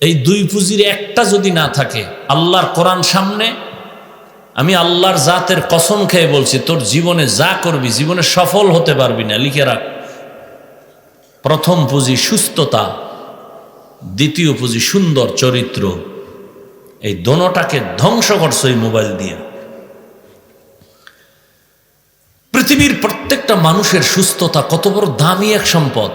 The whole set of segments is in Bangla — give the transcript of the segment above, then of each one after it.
এই দুই পুঁজির একটা যদি না থাকে, আল্লাহর কোরআন সামনে, আমি আল্লাহর জাতের কসম খেয়ে বলছি, তোর জীবনে যা করবি, জীবনে সফল হতে পারবি না, লিখে রাখ। প্রথম পুঁজি সুস্থতা, দ্বিতীয় পুঁজি সুন্দর চরিত্র, এই দোনোটাকে ধ্বংস করছ এই মোবাইল দিয়ে। পৃথিবীর প্রত্যেকটা মানুষের সুস্থতা কত বড় দামি এক সম্পদ,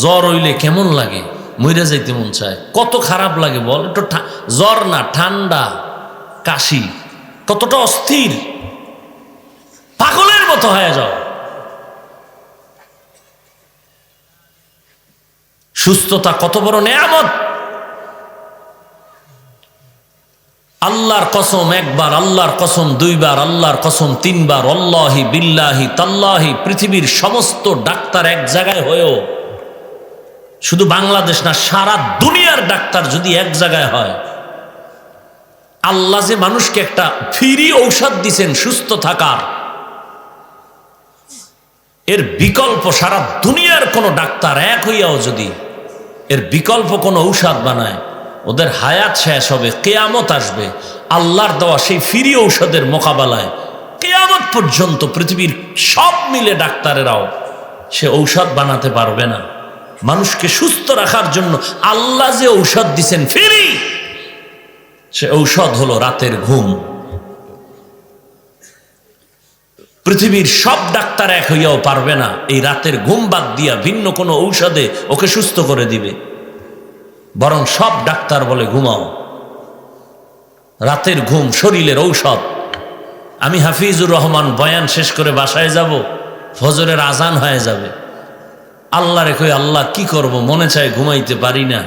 জ্বর হইলে কেমন লাগে? মইরা যাইতে মন চায়। কত খারাপ লাগে বল, একটু জ্বর না, ঠান্ডা, কাশি, কতটা অস্থির। পাগলের মতো হয়ে যাও। সুস্থতা কত বড় নেয়ামত। আল্লাহর কসম একবার, আল্লাহর কসম দুইবার, আল্লাহর কসম তিনবার অল্লাহি বিল্লাহি তাল্লাহি, পৃথিবীর সমস্ত ডাক্তার এক জায়গায় হয়েও শুধু বাংলাদেশ না, সারা দুনিয়ার ডাক্তার যদি এক জায়গায় হয়, আল্লাহ যে মানুষকে একটা ফিরি ঔষধ দিছেন, সুস্থ থাকার, এর বিকল্প সারা দুনিয়ার কোনো ডাক্তার এক হইয়াও যদি এর বিকল্প কোনো ঔষধ বানায়, ওদের হায়াত শেষ হবে, কেয়ামত আসবে। আল্লাহর দেওয়া সেই ফিরি ঔষধের মোকাবেলায় কেয়ামত পর্যন্ত পৃথিবীর সব মিলে ডাক্তারেরাও সে ঔষধ বানাতে পারবে না। মানুষকে সুস্থ রাখার জন্য আল্লাহ যে ঔষধ দিছেন, ফ্রি! সে ঔষধ হলো রাতের ঘুম। পৃথিবীর সব ডাক্তার এক হইয়াও পারবে না, এই রাতের ঘুম বাদ দিয়া ভিন্ন কোনো ঔষধে ওকে সুস্থ করে দিবে। বরং সব ডাক্তার বলে, ঘুমাও। রাতের ঘুম শরীরের ঔষধ। আমি হাফিজুর রহমান বয়ান শেষ করে বাসায় যাব, ফজরের আজান হয়ে যাবে। আল্লাহ রেখে আল্লাহ কি করব? মনে চায় ঘুমাইতে পারি না।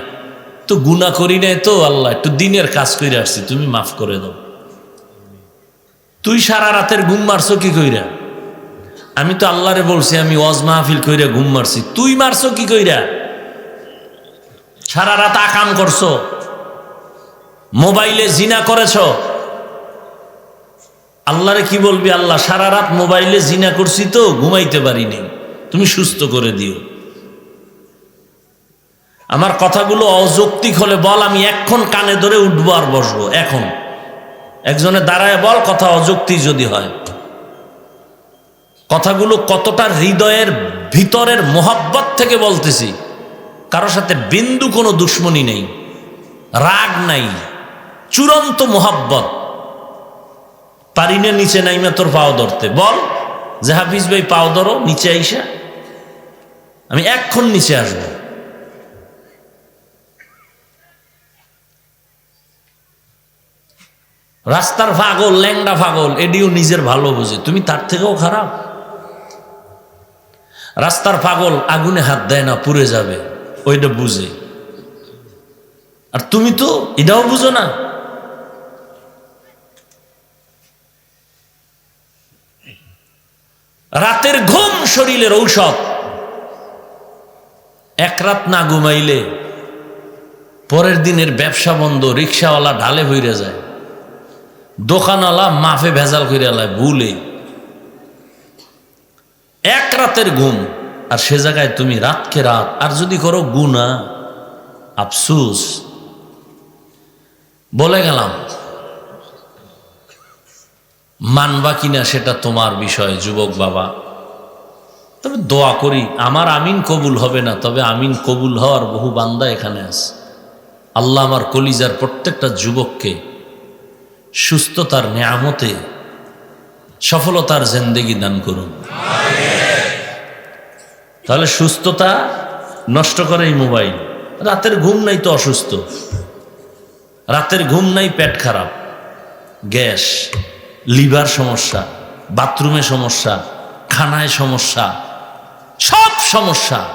তো গুণা করি নাই তো আল্লাহ, একটু দিনের কাজ করে আসছি, তুমি মাফ করে দাও। তুই সারা রাতের ঘুম মারছো কি কইরা? আমি তো আল্লাহরে বলছি, আমি ওয়াজ মাহফিল কইরা ঘুম মারছি। তুই মারছো কি কইরা? সারা রাত আকাম করছ। মোবাইলে জিনা করেছ। আল্লাহরে কি বলবি আল্লাহ, সারা রাত মোবাইলে জিনা করছি তো, ঘুমাইতে পারিনি তুমি সুস্থ করে দিও। আমার কথাগুলো অযৌক্তিক হলে বল, আমি এক্ষণ কানে ধরে উঠবো আর বসবো, এখন। একজনে দাঁড়ায় বল, কথা অযৌক্তিক যদি হয়। কথাগুলো কতটা হৃদয়ের ভিতরের মোহাব্বত থেকে বলতেছি কারোর সাথে বিন্দু কোনো দুশ্মনী নেই, রাগ নাই, চূড়ান্ত মোহাব্বত। পারি না নিচে নাইমা তোর পাও ধরতে। বল, যে হাফিজ ভাই পাও ধরো, নিচে আইসা। আমি এক্ষণ নিচে আসব। রাস্তার পাগল ল্যাংডা পাগল এডিও নিজের ভালো বুঝে। তুমি তার থেকেও খারাপ। রাস্তার পাগল আগুনে হাত দেয় না, পুড়ে যাবে, ওইটা বুঝে। আর তুমি তো এটাও বুঝো না। রাতের ঘুম শরীরের ঔষধ। এক রাত না ঘুমাইলে পরের দিনের ব্যবসা বন্ধ, রিক্সাওয়ালা ঢালে হইরে যায়। দোকানওয়ালা মাফে ভেজাল করে আলায় ভুলে। এক রাতের ঘুম, আর সে জায়গায় তুমি রাতকে রাত, আর যদি করো গুনা আফসুস। বলে গেলাম, মানবা কিনা সেটা তোমার বিষয়, যুবক বাবা। তবে দোয়া করি, আমার আমিন কবুল হবে না, তবে আমিন কবুল হওয়ার বহু বান্দা এখানে আছে। আল্লাহ আমার কলিজার প্রত্যেকটা যুবককে সুস্থতার নেয়ামতে সফলতার জেন্দেগি দান করুন। তাহলে সুস্থতা নষ্ট করে এই মোবাইল। রাতের ঘুম নাই তো অসুস্থ। রাতের ঘুম নাই পেট খারাপ। গ্যাস, লিভার সমস্যা, বাথরুমে সমস্যা, খানায় সমস্যা, সব সমস্যা।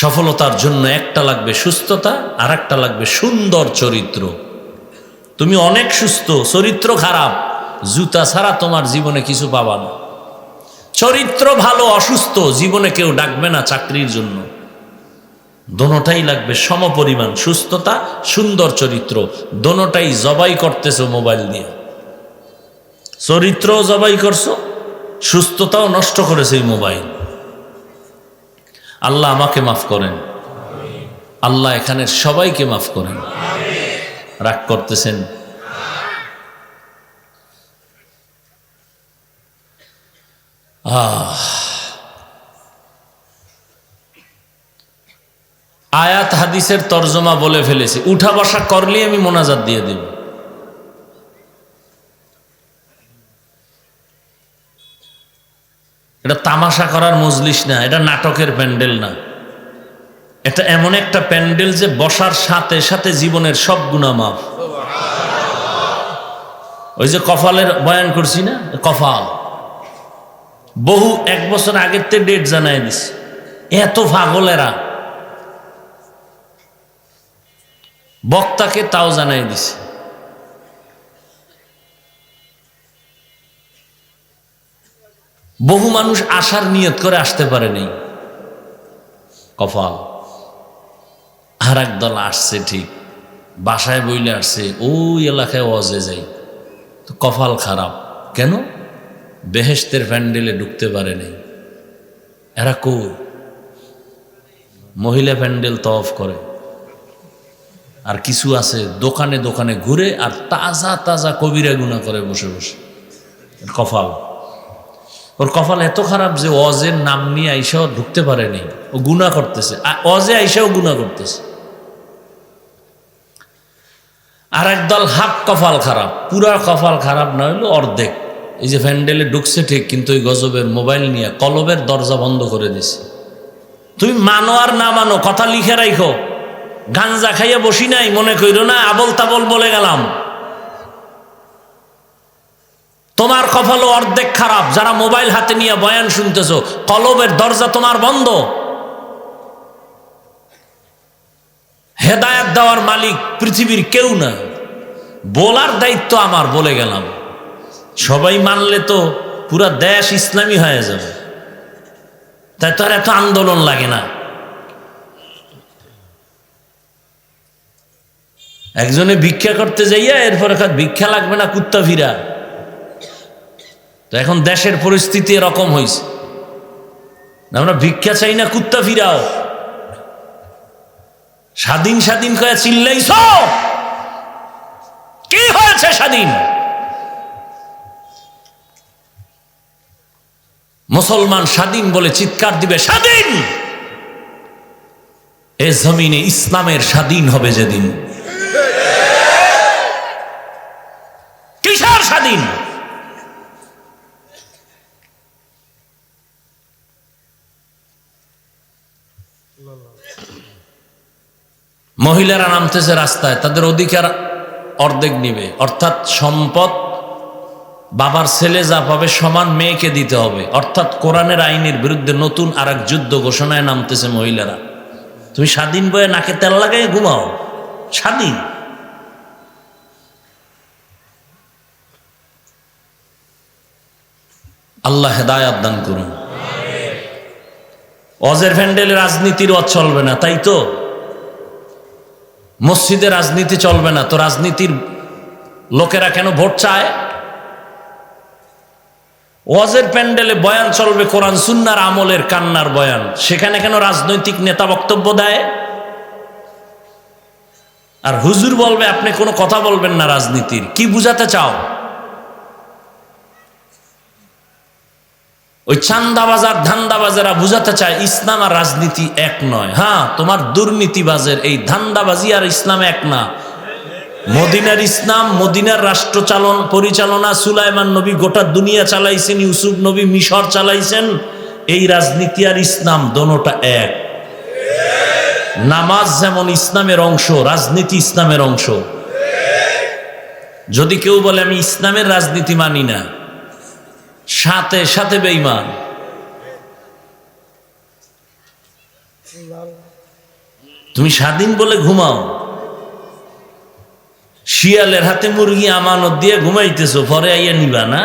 সফলতার জন্য একটা লাগবে সুস্থতা আর একটা লাগবে সুন্দর চরিত্র। তুমি অনেক সুস্থ, চরিত্র খারাপ, জুতা ছাড়া তোমার জীবনে কিছু পাবা না। চরিত্র ভালো, অসুস্থ, জীবনে কেউ ডাকবে না চাকরির জন্য। দোনোটাই লাগবে সমপরিমাণ সুস্থতা, সুন্দর চরিত্র। দোনোটাই জবাই করতেছো মোবাইল দিয়ে। চরিত্রও জবাই করছ, সুস্থতাও নষ্ট করেছে এই মোবাইল। আল্লাহ আমাকে মাফ করেন। আল্লাহ এখানে সবাইকে মাফ করেন। রাগ করতেছেন। আয়াত হাদিসের তর্জমা বলে ফেলেছি। উঠা বসা করলেই আমি মোনাজাত দিয়ে দেব। এটা তামাশা করার মজলিস না, এটা নাটকের প্যান্ডেল না। এটা এমন একটা প্যান্ডেল যে বসার সাথে সাথে জীবনের সব গুণা মাফ। ওই যে কফালের বয়ান করছি না? কফাল। বহু এক বছর আগের তে ডেট জানাই দিস এত পাগলেরা। বক্তাকে তাও জানাই দিছে। বহু মানুষ আসার নিয়ত করে আসতে পারে পারেনি কপাল। আর দল আসছে ঠিক। বাসায় বইলে আসছে, ওই এলাকায় অজে যাই। তো কপাল খারাপ। কেন? বেহেস্তের প্যান্ডেলে ঢুকতে পারে নাই। এরা কই? মহিলা প্যান্ডেল তফ করে। আর কিছু আছে দোকানে দোকানে ঘুরে আর তাজা তাজা কবিরা গুণা করে বসে বসে। কপাল। ওর কপাল এত খারাপ যে অজের নাম নিয়ে আইসাও ঢুকতে পারেনি। ও গুণা করতেছে। অজে আইসাও গুণা করতেছে। আর একদল হাফ কপাল খারাপ। পুরা কপাল খারাপ না হইল অর্ধেক। এই যে ফ্যান্ডেলে ঢুকছে ঠিক, কিন্তু ওই গজবের মোবাইল নিয়ে কলবের দরজা বন্ধ করে দিছে। তুমি মানো আর না মানো, কথা লিখে রাখো গাঞ্জা খাইয়া বসি নাই, মনে কইরো না আবল তাবল বলে গেলাম। তোমার কপালও অর্ধেক খারাপ। যারা মোবাইল হাতে নিয়ে বয়ান শুনতেছো, কলবের দরজা তোমার বন্ধ। হেদায়াত দেওয়ার মালিক পৃথিবীর কেউ না বলার দায়িত্ব আমার, বলে গেলাম। সবাই মানলে তো পুরা দেশ ইসলামী হয়ে যাবে। তাই তো আর এত আন্দোলন লাগে না। একজনে ভিক্ষা করতে যাইয়া এরপরে ভিক্ষা লাগবে না, কুত্তা ফিরা। তো এখন দেশের পরিস্থিতি এরকম হয়েছে আমরা ভিক্ষা চাই না, কুত্তা ফিরাও। স্বাধীন স্বাধীন কয়ে চিল্লাইছ? কি হয়েছে স্বাধীন? মুসলমান স্বাধীন বলে চিৎকার দিবে, স্বাধীন! এ জমিনে ইসলামের স্বাধীন হবে যেদিন কিসের স্বাধীন মহিলারা নামতেছে রাস্তায়, তাদের অধিকার অর্ধেক নিবে। অর্থাৎ সম্পদ বাবার ছেলে যা পাবে সমান মেয়েকে দিতে হবে। অর্থাৎ কোরআনের আইনের বিরুদ্ধে নতুন আর এক যুদ্ধ ঘোষণায় নামতেছে মহিলারা। তুমি স্বাধীন বয়ে নাকে তেল লাগাই ঘুমাও। স্বাধীন। আল্লাহ হেদায়াত দান করুন। অজের ফ্যান্ডেলে রাজনীতির অজ চলবে না, তাই তো? মসজিদে রাজনীতি চলবে না, তো রাজনীতির লোকেরা কেন ভোট চায়? ওয়াজের প্যান্ডেলে বয়ান চলবে কোরআন সুন্নার আমলের কান্নার বয়ান। সেখানে কেন রাজনৈতিক নেতা বক্তব্য দেয়? আর হুজুর বলবে, আপনি কোনো কথা বলবেন না রাজনীতির। কি বুঝাতে চাও? ওই চান্দাবাজার, ধান্দাবাজেরা বুঝাতে চায় ইসলাম আর রাজনীতি এক নয়। হ্যাঁ তোমার দুর্নীতিবাজের, এই ধান্দাবাজি আর ইসলাম এক না। মদিনার ইসলাম, মদিনার রাষ্ট্র চালন পরিচালনা সুলাইমান নবী গোটা দুনিয়া চালাইছেন, ইউসুফ নবী মিশর চালাইছেন। এই রাজনীতি আর ইসলাম দোনোটা এক। নামাজ যেমন ইসলামের অংশ, রাজনীতি ইসলামের অংশ। যদি কেউ বলে, আমি ইসলামের রাজনীতি মানি না। সাথে সাথে বেইমান তুমি স্বাধীন বলে ঘুমাও। শিয়ালের হাতে মুরগি আমানত দিয়ে ঘুমাইতেছো, পরে আইয়া নিবা না?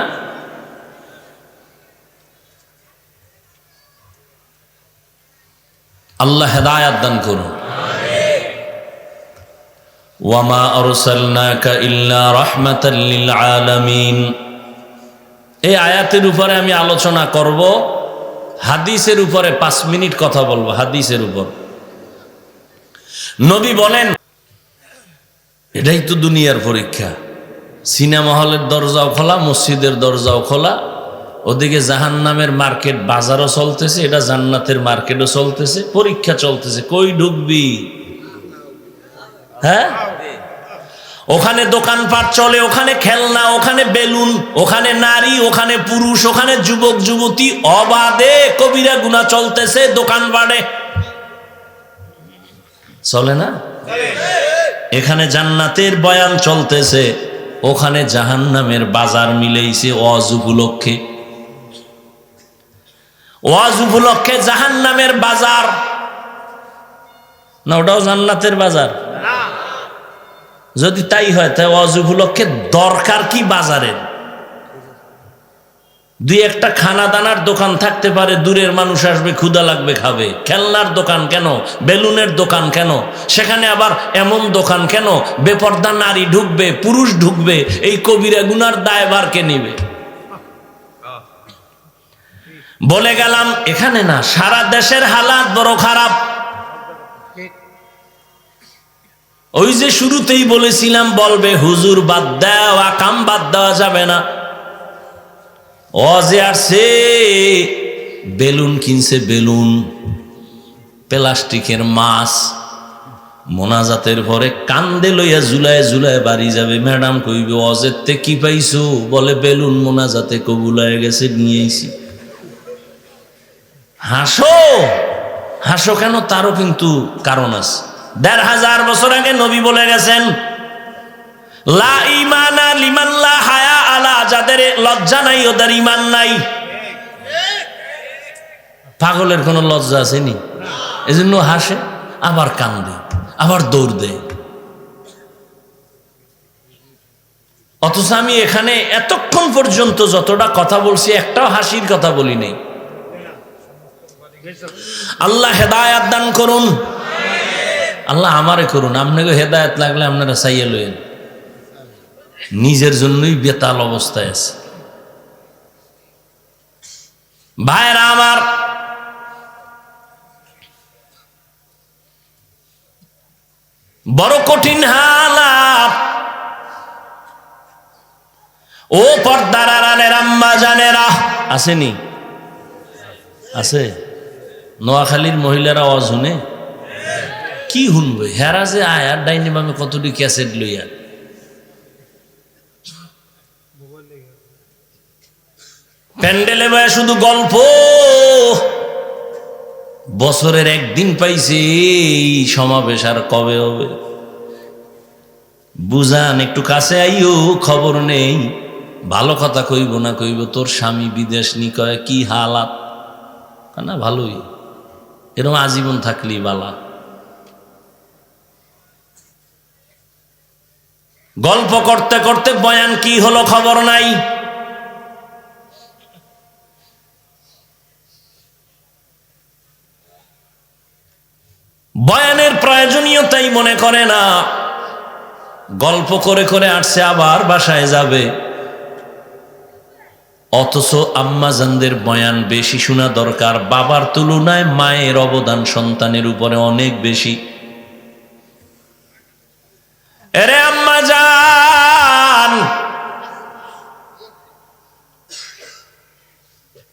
আল্লাহ হেদায়াত দান করুন। ওয়ামা আরসালনাকা ইল্লা রাহমাতাল লিল আলামিন। এই আয়াতের উপরে আমি আলোচনা করব। হাদিসের উপরে পাঁচ মিনিট কথা বলব, হাদিসের উপর। নবী বলেন, এটাই তো দুনিয়ার পরীক্ষা। সিনেমা হলের দরজাও খোলা, মসজিদের দরজাও খোলা। ওদিকে জাহান নামের মার্কেট, বাজারও চলতেছে, এটা জান্নাতের মার্কেটও চলতেছে, পরীক্ষা চলতেছে। কই ঢুকবি? হ্যাঁ? ওখানে দোকানপাট চলে, ওখানে খেলনা, ওখানে বেলুন, ওখানে নারী, ওখানে পুরুষ, ওখানে যুবক, যুবতী, অবাধে কবিরা গুণা চলতেছে দোকানপাটে। চলে না? এখানে জান্নাতের বয়ান চলতেছে, ওখানে জাহান্নামের বাজার মিলেইছে অজ উপলক্ষে। ওয়াজ উপলক্ষে জাহান্নামের বাজার। না, ওটাও জান্নাতের বাজার। যদি তাই হয় তাই ওয়াজ উপলক্ষে দরকার কি বাজারের দুই একটা খানা দানার দোকান থাকতে পারে, দূরের মানুষ আসবে ক্ষুদা লাগবে, খাবে। খেলনার দোকান কেন? বেলুনের দোকান কেন? সেখানে আবার এমন দোকান কেন? বেপর্দা নারী ঢুকবে, পুরুষ ঢুকবে, এই কবিরা গুনার দায়ভার কে নিবে। বলে গেলাম, এখানে না, সারা দেশের হালাত বড় খারাপ। ওই যে শুরুতেই বলেছিলাম, বলবে, হুজুর বাদ দেওয়া কাম বাদ দেওয়া যাবে না। অজে আসছে বেলুন কিনছে, বেলুন, প্লাস্টিকের মাছ, মোনাজাতের পরে কান্দে লইয়া জুলায় জুলায় বাড়ি যাবে। ম্যাডাম কইবে অজের তে কি পাইছো? বলে, বেলুন মোনাজাতে কবুলায় গেছে, নিয়ে আইছি। হাসো! হাসো কেন? তারও কিন্তু কারণ আছে। দেড় হাজার বছর আগে নবী বলে গেছেন, লা ইমানা লিমান লা হায়া আলা যাদের লজ্জা নাই, ওদের ইমান নাই। পাগলের কোনো লজ্জা আসেনি? এজন্য হাসে, আবার কান্দে, আবার দৌড় দেয়। অথচ আমি এখানে এতক্ষণ পর্যন্ত যতটা কথা বলছি, একটাও হাসির কথা বলি নেই। আল্লাহ হেদায়াত দান করুন। আল্লাহ আমারে করুন, আপনাকে হেদায়াত লাগলে আপনারা চাইয়ে লইন নিজের জন্যই বেতাল অবস্থায় আছে। ভাইরা আমার, বড় কঠিন হালাত। ও পর্দার আড়ালের আম্মা জানেরা, আসেনি? আছে। নোয়াখালীর মহিলারা অজ শুনে কি শুনবে? হেরা যে আয়ার ডাইনি বামে কতটি ক্যাসেট লইয়া? প্যান্ডেলে বয়া শুধু গল্প। বছরের একদিন পাইছে, এই সমাবেশ আর কবে হবে? বুঝান, একটু কাছে আইও, খবর নেই। ভালো কথা কইব না কইব, তোর স্বামী বিদেশ নি কয়, কি হালাত? না ভালোই। এরকম আজীবন থাকলি বালা। গল্প করতে করতে বয়ান কি হলো খবর নাই? বয়ানের প্রয়োজনীয়তাই মনে করে না। গল্প করে করে আসছে আবার বাসায় যাবে। অথচ আম্মাজানদের বয়ান বেশি শোনা দরকার, বাবার তুলনায় মায়ের অবদান সন্তানের উপরে অনেক বেশি। এরে যান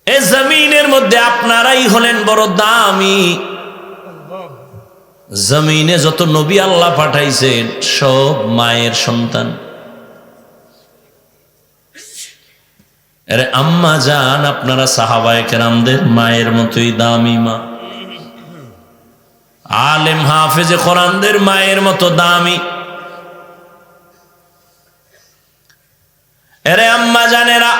এ জমিনের মধ্যে আপনারাই হলেন বড় দামি। জমিনে যত নবী আল্লাহ পাঠাইছেন, সব মায়ের সন্তান। আরে আম্মা যান আপনারা সাহাবায় কেরামদের মায়ের মতোই দামি মা। আলেম হাফেজে কোরআনদের মায়ের মতো দামি। এরে আম্মা জানেরা,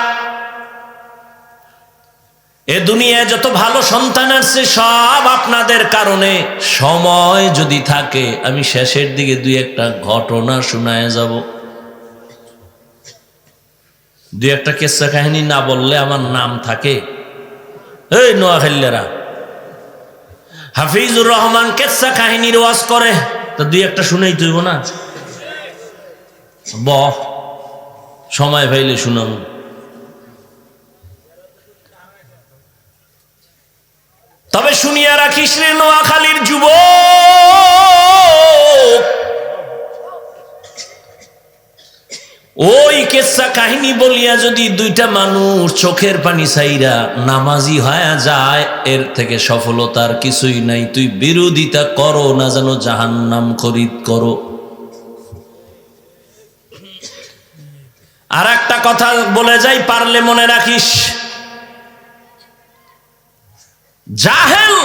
এ দুনিয়ায় যত ভালো সন্তান আসছে সব আপনাদের কারণে। সময় যদি থাকে, আমি শেষের দিকে দুই একটা ঘটনা শোনায় যাব। দুই একটা কেসা কাহিনী না বললে আমার নাম থাকে। এই নোয়াখাল্লেরা হাফিজুর রহমান কেসা কাহিনীর ওয়াজ করে, তা দুই একটা শুনেই তুইব না? ব। সময় পাইলে শুনাম। তবে শুনিয়া রাখিস রে নোয়াখালীর যুব ওই কেসা কাহিনী বলিয়া যদি দুইটা মানুষ চোখের পানি সাইরা নামাজি হয়ে যায়, এর থেকে সফলতার কিছুই নাই। তুই বিরোধিতা করো না যেন জাহান্নাম খরিদ করো। আর একটা কথা বলে যাই, পারলে মনে রাখিস। জাহেল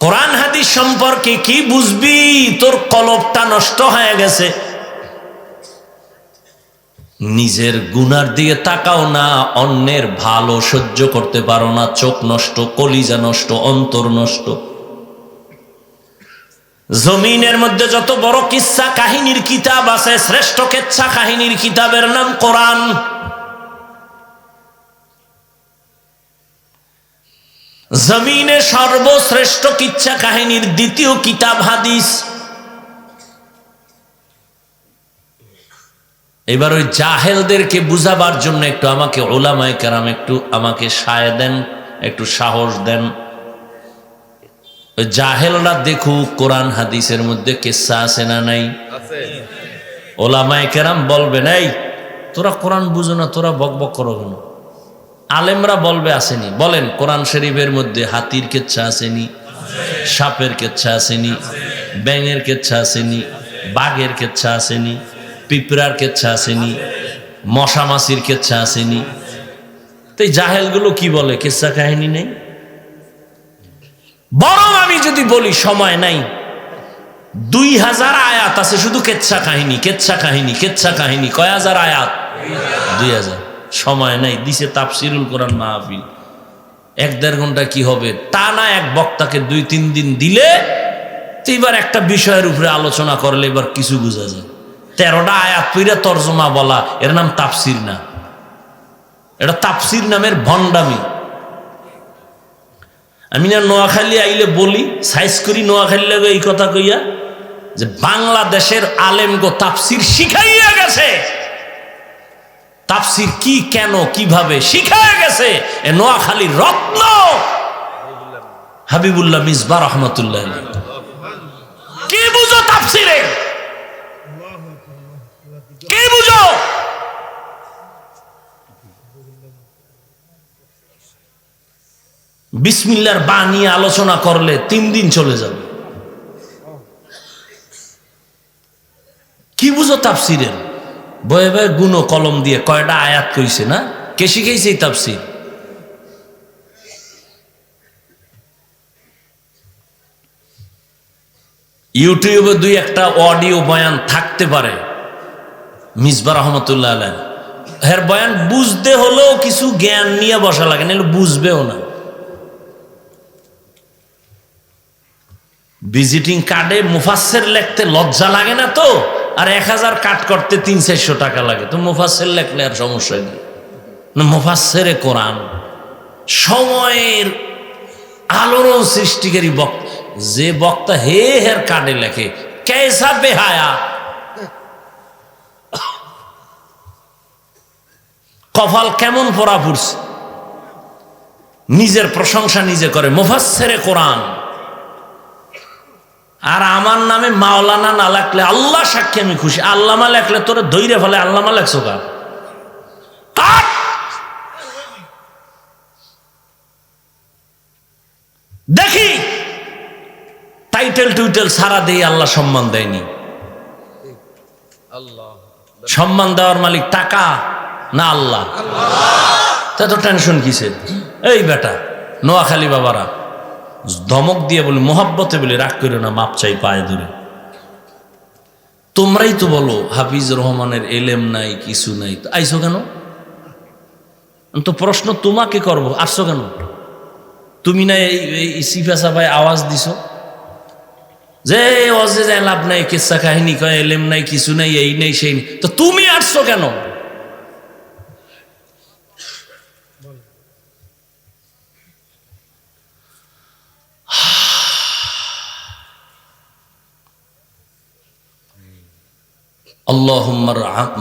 কোরআন হাদিস সম্পর্কে কি বুঝবি? তোর কলবটা নষ্ট হয়ে গেছে। নিজের গুনার দিকে তাকাও না, অন্যের ভালো সহ্য করতে পারো না, চোখ নষ্ট, কলিজা নষ্ট, অন্তর নষ্ট। জমিনের মধ্যে যত বড় কিচ্ছা কাহিনীর কিতাব আছে, শ্রেষ্ঠ কেচ্ছা কাহিনীর কিতাবের নাম কোরআন। জমিনে সর্বশ্রেষ্ঠ কিচ্ছা কাহিনীর দ্বিতীয় কিতাব হাদিস। এবার ওই জাহেলদেরকে বুঝাবার জন্য একটু আমাকে ওলামায় কেরাম একটু আমাকে সায় দেন, একটু সাহস দেন। জাহেলরা দেখুক কোরআন হাদিসের মধ্যে কেসা আছে না নাই? ওলামায় কেরাম বলবে নাই তোরা কোরআন বুঝো না তোরা বক বক করো কেন? আলেমরা বলবে আসেনি। বলেন কোরআন শরীফের মধ্যে হাতির কেচ্ছা আসেনি সাপের কেচ্ছা আসেনি ব্যাঙের কেচ্ছা আসেনি বাঘের কেচ্ছা আসেনি পিঁপড়ার কেচ্ছা আসেনি মশা মাছির কেচ্ছা আসেনি। তাই জাহেলগুলো কি বলে? কেচ্ছা কাহিনী নেই? বরং আমি যদি বলি সময় নাই, দুই হাজার আয়াত আছে, শুধু কেচ্ছা কাহিনী কেচ্ছা কাহিনী কেচ্ছা কাহিনী, কয় হাজার আয়াত? দুই হাজার। সময় নাই, দিছে তাপসিরুল কোরআন মাহফিল। এক দেড় ঘণ্টা কি হবে? তা না, এক বক্তাকে দুই তিন দিন দিলে এবার একটা বিষয়ের উপরে আলোচনা করলে এবার কিছু বোঝা যায়। তেরোটা আয়াত পইরা তর্জমা বলা, এর নাম তাপসির না। এটা তাপসির নামের ভণ্ডামি। আমি না নোয়াখালী আইলে বলি, সাইজ করি নোয়াখালী লাগে এই কথা কইয়া, যে বাংলাদেশের আলেম গো তাপসির শিখাইয়া গেছে। তাফসির কি, কেন, কীভাবে শিখায় গেছে? এ নোয়াখালী রত্ন! হাবিবুল্লাহ মিসবা রহমতুল্লাহ কি বুঝো তাফসিরে? কি বুঝো? বিসমিল্লার বা নিয়ে আলোচনা করলে তিন দিন চলে যাবে। কি বুঝো তাফসিরের? বয়ে বয়ে গুণ কলম দিয়ে কয়টা আয়াত কইছে না? কে শিখেছে এই তাফসির? ইউটিউবে দুই একটা অডিও বয়ান থাকতে পারে মিসবা রহমতুল্লাহ আলহ হের বয়ান বুঝতে হলেও কিছু জ্ঞান নিয়ে বসা লাগে, নাহলে বুঝবেও না। ভিজিটিং কার্ডে মুফাসের লেখতে লজ্জা লাগে না তো? আর এক হাজার কাট করতে তিন চারশো টাকা লাগে। তো মুফাসের লেখলে আর সমস্যা নেই মুফাসেরে কোরআন। সময়ের আলোড়ন সৃষ্টিকারী বক্তা, যে বক্তা হে হের কার্ডে লেখে, কেসা বেহায়া? কপাল কেমন পড়া পড়ছে? নিজের প্রশংসা নিজে করে। মুফাসেরে কোরআন। আর আমার নামে মাওলানা না লাগলে আল্লাহ সাক্ষী আমি খুশি। আল্লামা লেখলে তোরা ধৈর্য ফেলে, আল্লামা লেখছো কা কাট! দেখি! টাইটেল টুইটেল সারা দিয়ে আল্লাহ সম্মান দেয়নি। সম্মান দেওয়ার মালিক টাকা না আল্লাহ? তা তো টেনশন কিসে এই বেটা, নোয়াখালী বাবারা। ধমক দিয়ে বলি, মোহাব্বতে বলি, রাগ করো না, মাপ চাই পায়ে ধরে। তোমরাই তো বলো, হাফিজ রহমানের এলেম নাই, কিছু নাই আইসো কেন? তো প্রশ্ন তোমাকে করব, আসছো কেন? তুমি না এই সিফা সাফায় আওয়াজ দিছ? যে অজে লাভ নাই, কেসা কাহিনী কয়, এলেম নাই, কিছু নাই, এই নেই, সেই নেই, তো তুমি আসছো কেন?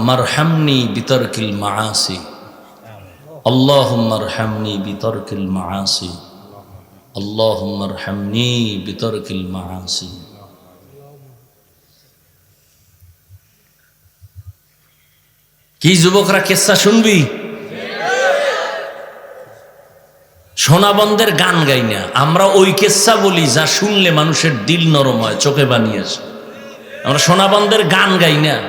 মারহামনি বিতর্কিল মাআসি। মারহামনি বিতর্কিল মাআসি। মারহামনি বিতর্কিল মাসি কি যুবকরা কেসা শুনবি? সোনাবন্দের গান গাই না। আমরা ওই কেসা বলি যা শুনলে মানুষের দিল নরম হয়, চোখে বানিয়েছে আমরা সোনাবন্দের গান গাই না।